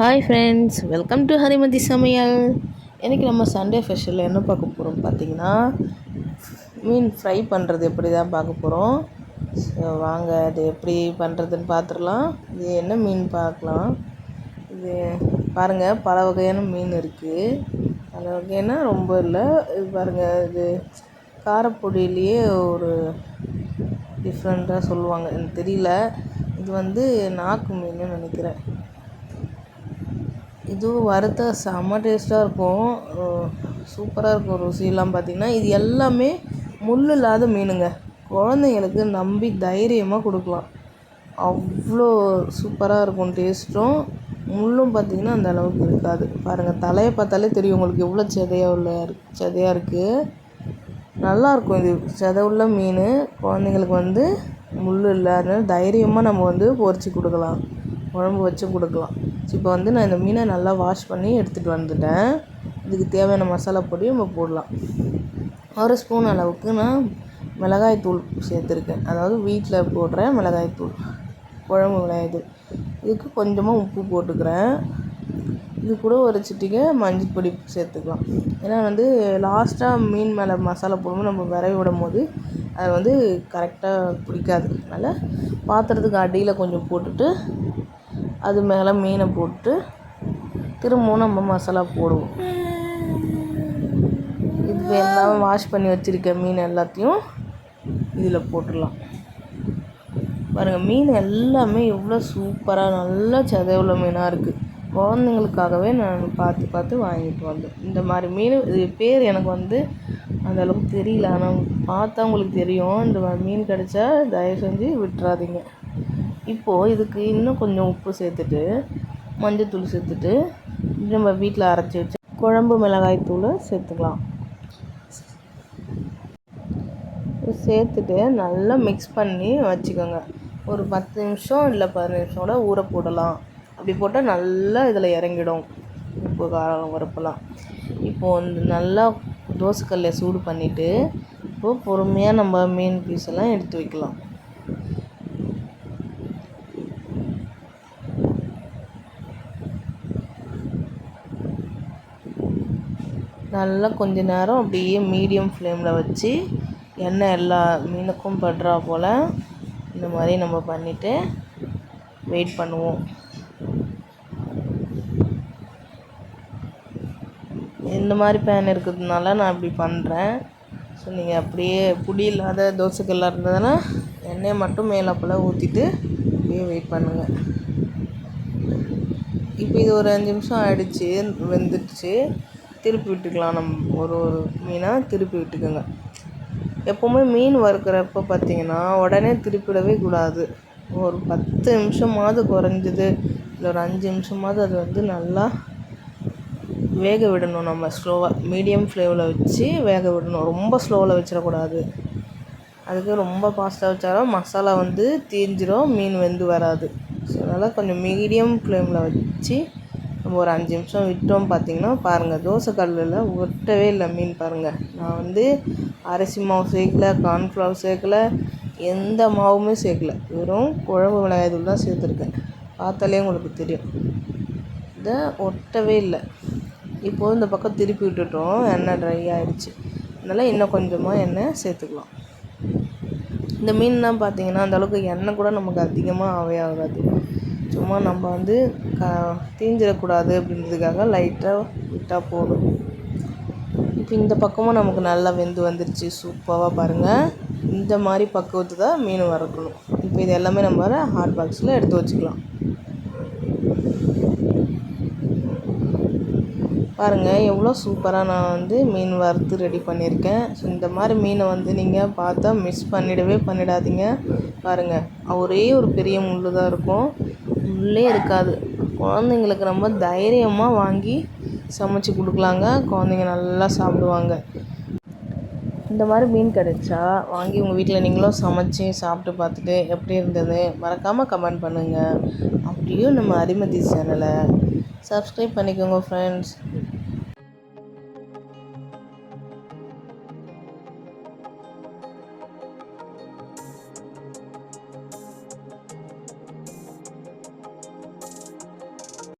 Hi friends welcome to Harimathi Samayal இன்றைக்கி நம்ம Sunday ஸ்பெஷலில் என்ன பார்க்க போகிறோம் பார்த்தீங்கன்னா மீன் ஃப்ரை பண்ணுறது எப்படி தான் பார்க்க போகிறோம் ஸோ வாங்க அது எப்படி பண்ணுறதுன்னு பார்த்துடலாம். இது என்ன மீன் பார்க்கலாம்? இது பாருங்கள் பல வகையான மீன் இருக்குது பல வகையான ரொம்ப இல்லை. இது பாருங்கள் இது காரப்பொடியிலேயே ஒரு டிஃப்ரெண்ட்டாக சொல்லுவாங்க. எனக்கு தெரியல. இது வந்து நாக்கு மீன் நினைக்கிறேன். இதுவும் வறுத்தா செம்ம டேஸ்ட்டாக இருக்கும். சூப்பராக இருக்கும் ருசியெல்லாம் பார்த்திங்கன்னா இது எல்லாமே முள் இல்லாத மீனுங்க. குழந்தைங்களுக்கு நம்பி தைரியமாக கொடுக்கலாம். அவ்வளோ சூப்பராக இருக்கும் டேஸ்ட்டும் முள்ளும் பார்த்திங்கன்னா அந்த அளவுக்கு இருக்காது. பாருங்கள் தலையை பார்த்தாலே தெரியும் உங்களுக்கு எவ்வளோ செதையாக உள்ள செதையாக இருக்குது நல்லாயிருக்கும் இது. செதை உள்ள மீன். குழந்தைங்களுக்கு வந்து முள் இல்லாத தைரியமாக நம்ம வந்து பொறிச்சு கொடுக்கலாம். குழம்பு வச்சு கொடுக்கலாம். இப்போ வந்து நான் இந்த மீனை நல்லா வாஷ் பண்ணி எடுத்துகிட்டு வந்துட்டேன். இதுக்கு தேவையான மசாலா பொடியும் நம்ம போடலாம். ஒரு ஸ்பூன் அளவுக்கு நான் மிளகாய் தூள் சேர்த்துருக்கேன். அதாவது வீட்டில் போடுற மிளகாய் தூள் குழம்பு மிளகாய் இதுக்கு கொஞ்சமாக உப்பு போட்டுக்கிறேன். இது கூட ஒரு சிட்டிகை மஞ்சள் பொடி சேர்த்துக்கலாம். ஏன்னா வந்து லாஸ்ட்டாக மீன் மேலே மசாலா போடும்போது நம்ம விரைவி விடும் போது அது வந்து கரெக்டாக பிடிக்காது. அதனால் பாத்திரத்துக்கு அடியில் கொஞ்சம் போட்டுட்டு அது மேலே மீனை போட்டு திரும்பவும் நம்ம மசாலா போடுவோம். இது எல்லாம் வாஷ் பண்ணி வச்சுருக்க மீன் எல்லாத்தையும் இதில் போட்டுடலாம். பாருங்கள் மீன் எல்லாமே எவ்வளோ சூப்பராக நல்லா சதவுள்ள மீனாக இருக்குது குழந்தைங்களுக்காகவே நான் பார்த்து பார்த்து வாங்கிட்டு வந்தேன். இந்த மாதிரி மீன் இது பேர் எனக்கு வந்து அந்தளவுக்கு தெரியல. ஆனால் பார்த்தா உங்களுக்கு தெரியும் இந்த மீன் கிடச்சா தயவு செஞ்சு விட்டுறாதீங்க. இப்போது இதுக்கு இன்னும் கொஞ்சம் உப்பு சேர்த்துட்டு மஞ்சத்தூள் சேர்த்துட்டு நம்ம வீட்டில் அரைச்சி வச்சு குழம்பு மிளகாய் தூள் சேர்த்துக்கலாம். சேர்த்துட்டு நல்லா மிக்ஸ் பண்ணி வச்சுக்கோங்க. ஒரு பத்து நிமிஷம் இல்லை பதினஞ்சு நிமிஷம் கூட ஊற போடலாம். அப்படி போட்டால் நல்லா இதில் இறங்கிடும். உப்பு காரம் வரப்பெல்லாம் இப்போது வந்து நல்லா தோசைக்கல்லை சூடு பண்ணிவிட்டு இப்போது பொறுமையாக நம்ம மீன் பீஸ் எல்லாம் எடுத்து வைக்கலாம். நல்லா கொஞ்ச நேரம் அப்படியே மீடியம் ஃப்ளேமில் வச்சு எண்ணெய் எல்லா மீனுக்கும் படுறா போல் இந்த மாதிரி நம்ம பண்ணிவிட்டு வெயிட் பண்ணுவோம். இந்த மாதிரி பேன் இருக்கிறதுனால நான் இப்படி பண்ணுறேன் ஸோ நீங்கள் அப்படியே புடி இல்லாத தோசைக்கெல்லாம் இருந்ததுன்னா எண்ணெயை மட்டும் மேலே போல் ஊற்றிட்டு அப்படியே வெயிட் பண்ணுங்கள் இப்போ இது ஒரு அஞ்சு நிமிஷம் ஆகிடுச்சு வெந்துடுச்சு. திருப்பி விட்டுக்கலாம். நம்ம ஒரு ஒரு மீனாக திருப்பி விட்டுக்கோங்க. எப்போவுமே மீன் வறுக்கிறப்ப பார்த்தீங்கன்னா உடனே திருப்பிடவே கூடாது. ஒரு பத்து நிமிஷமாவது குறைஞ்சது இல்லை ஒரு அஞ்சு நிமிஷமாவது அது வந்து நல்லா வேக விடணும் நம்ம ஸ்லோவாக மீடியம் ஃப்ளேவில் வச்சு வேக விடணும். ரொம்ப ஸ்லோவில் வச்சிடக்கூடாது. அதுக்கு ரொம்ப ஃபாஸ்ட்டாக வச்சாலும் மசாலா வந்து தீஞ்சிரும் மீன் வெந்து வராது. ஸோ அதனால் கொஞ்சம் மீடியம் ஃப்ளேமில் வச்சு நம்ம ஒரு அஞ்சு நிமிஷம் விட்டோம் பார்த்திங்கன்னா பாருங்கள் தோசை கல்லில் ஒட்டவே இல்லை மீன் பாருங்கள் நான் வந்து அரிசி மாவு சேர்க்கல கார்ன்ஃப்ளவர் சேர்க்கல எந்த மாவுமே சேர்க்கல. வெறும் குழம்பு மிளகாய் தூள் தான் சேர்த்துருக்கேன். பார்த்தாலே உங்களுக்கு தெரியும். இதை ஒட்டவே இல்லை. இப்போது இந்த பக்கம் திருப்பி விட்டுட்டோம். எண்ணெய் ட்ரை ஆகிடுச்சு அதனால் இன்னும் கொஞ்சமாக எண்ணெய் சேர்த்துக்கலாம். இந்த மீன்லாம் பார்த்தீங்கன்னா அந்தளவுக்கு எண்ணெய் கூட நமக்கு அதிகமாக ஆவே ஆகாது. சும்மா நம்ம வந்து க தீஞ்சிடக்கூடாது அப்படின்றதுக்காக லைட்டாக விட்டால் போதும். இப்போ இந்த பக்கமும் நமக்கு நல்லா வெந்து வந்துருச்சு சூப்பராக பாருங்கள் இந்த மாதிரி பக்குவத்து தான் மீன் வறுக்கணும். இப்போ இது எல்லாமே நம்ம ஹாட் பாக்ஸில் எடுத்து வச்சுக்கலாம். பாருங்கள் எவ்வளோ சூப்பராக நான் வந்து மீன் வறுத்து ரெடி பண்ணியிருக்கேன். ஸோ இந்த மாதிரி மீனை வந்து நீங்கள் பார்த்தா மிஸ் பண்ணிடவே பண்ணிடாதீங்க. பாருங்கள் ஒரே ஒரு பெரிய முள் தான் இருக்கும். உள்ளே இருக்காது. குழந்தைங்களுக்கு ரொம்ப தைரியமாக வாங்கி சமைச்சி கொடுக்கலாங்க. குழந்தைங்க நல்லா சாப்பிடுவாங்க. இந்த மாதிரி மீன் கிடைச்சா வாங்கி உங்கள் வீட்டில் நீங்களும் சமைச்சி சாப்பிட்டு பார்த்துட்டு எப்படி இருந்தது? மறக்காமல் கமெண்ட் பண்ணுங்கள் அப்படியும் நம்ம அரிமதி சேனலை சப்ஸ்கிரைப் பண்ணிக்கோங்க ஃப்ரெண்ட்ஸ்